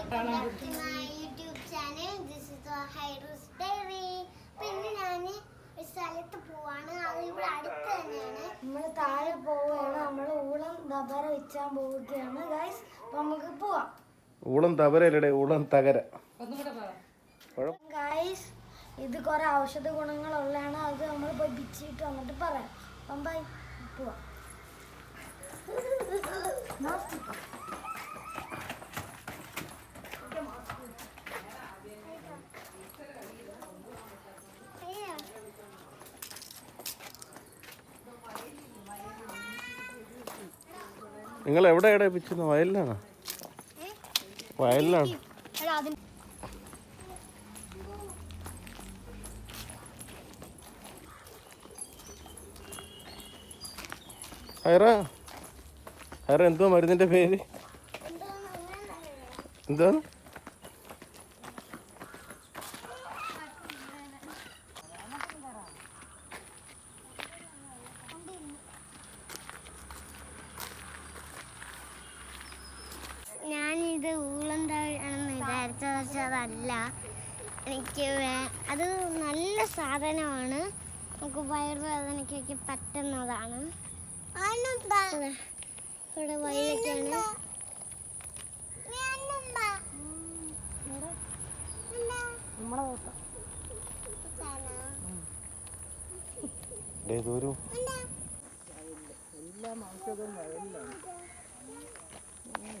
This is the പിന്നെ ഞാൻ ഒരു സ്ഥലത്ത് പോവാണ്. അത് ഇവിടെ അടുത്ത് തന്നെയാണ്. നമ്മൾ താഴെ പോവുകയാണ്. നമ്മൾ ഊളം ദബറ വെച്ചാൻ പോവുകയാണ്. ഗൈസ് അപ്പൊ നമുക്ക് പോവാം. ഊളം തകരല്ലേ ഊളം തകര. ഗൈസ് ഇത് കുറെ ഔഷധ ഗുണങ്ങളുള്ളതാണ്. അത് നമ്മൾ പോയി പിച്ചിട്ട് വന്നിട്ട് പറയാം. അപ്പം ബൈ പോവാം. നിങ്ങൾ എവിടെ എവിടെ പിച്ചിരുന്നു വയലിലാണോ? വയലിലാണ്. ഹൈറ ഹൈറ എന്തോ മരുന്നിന്റെ പേര്? എന്താ എന്താണ് പക്ഷെ അതല്ല എനിക്ക് അത് നല്ല സാധനമാണ്. നമുക്ക് വയറുവേദനയ്ക്കൊക്കെ പറ്റുന്നതാണ്. ഇവിടെ വയലൊക്കെയാണ് നമ്മളെ നോക്കാം ഏതൊരു ഉം.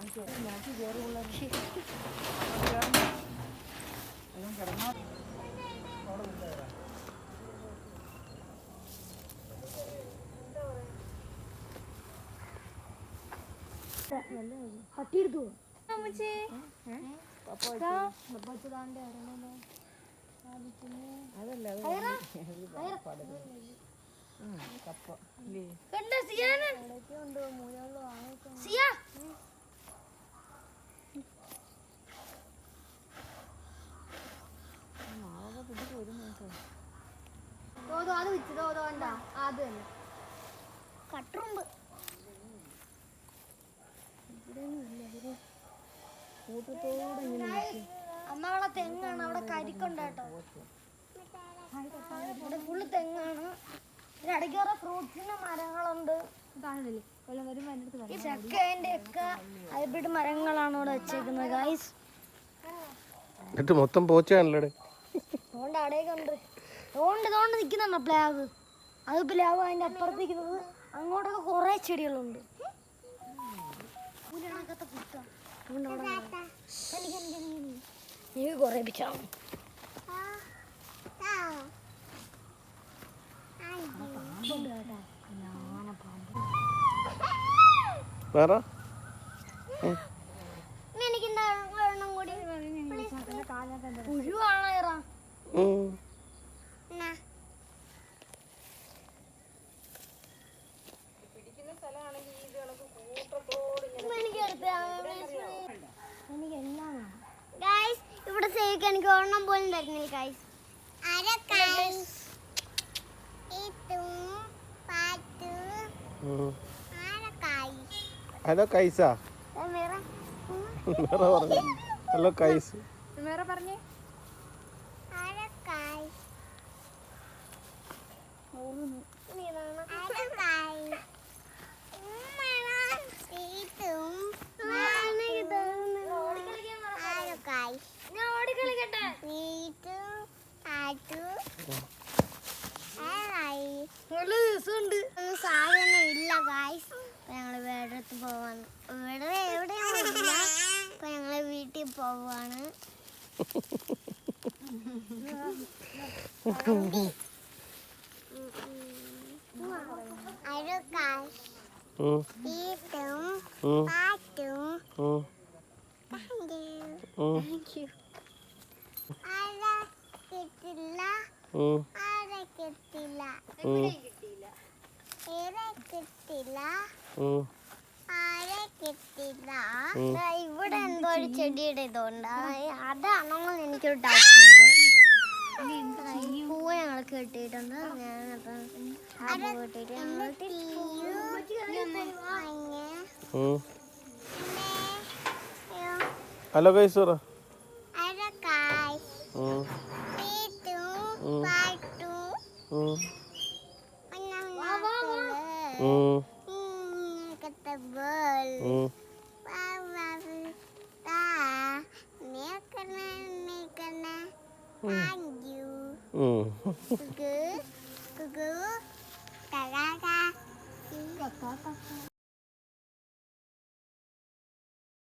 പോവുകയാണ് പട്ടിയെടുത്തു അത് വെച്ചതോ അതോ വേണ്ട അത് തന്നെ. കട്ടുറുമ്പ്. അമ്മ അവിടെ തെങ്ങാണ് അവിടെ കരിക്കുണ്ട് കേട്ടോ. ഇവിടെ ഫുള്ള് തെങ്ങാണ്. ഇതിന് ഇടയ്ക്ക് കുറെ ഫ്രൂട്ട്സിന്റെ മരങ്ങളുണ്ട്. ഈ ചക്കേന്റെ ഒക്കെ ഹൈബ്രിഡ് മരങ്ങളാണ് ഇവിടെ വെച്ചേക്കുന്നത് ഗൈസ് എന്നിട്ട് മൊത്തം പോച്ചാണല്ലേ അതുകൊണ്ട് അവിടെയൊക്കെ ഉണ്ട് തോണ്ട് തോണ്ട് നിൽക്കുന്നുണ്ടോ പ്ലാവ്? അത് പ്ലാവ് അതിന്റെ അപ്പുറത്തേക്കുന്നത് അങ്ങോട്ടൊക്കെ കുറെ ചെടികളുണ്ട്. എനിക്ക് കുറെ പിച്ചാവും. വേറെ? എനിക്ക് പുഴുവാണോ ഇറ ഉം. എന്നാ എനിക്ക് എടുത്ത് എനിക്ക് എല്ലാം വേണം. ഗൈസ് സേക്ക് എനിക്ക് ഒരെണ്ണം പോലും തരുന്നില്ല ഗൈസ് ഉം. ഹലോ കൈസ വേറെ പറഞ്ഞു. ഹലോ കൈസ് ഞാൻ ഓടിക്കളിക്കട്ടെ നല്ല രസമുണ്ട് ഒന്നും സാധനം ഇല്ല ഗായ്സ് അപ്പൊ വേറെടുത്ത് പോവാണ് ഇവിടെ എവിടെയാണ് അപ്പൊ ഞങ്ങൾ വീട്ടിൽ പോവാണ്. കിട്ടില്ല? ഓ. ആരെ കിട്ടില്ല? കിട്ടില്ല ഉം. ആരെ കിട്ടില്ല ഉം. ദാ ഇവിടെ എന്തോ ഒരു ചെടിയുടെ ഇതുണ്ട് അതാണോ എനിക്കൊരു ഡൗട്ട് ഉണ്ട് പൂവ് ഞങ്ങൾ കെട്ടിയിട്ടുണ്ട് ഞാനപ്പം കെട്ടിയിട്ട്. ഹലോ കൈസ് പറ അരക്കായ് ഉം, പീറ്റും ம் ம்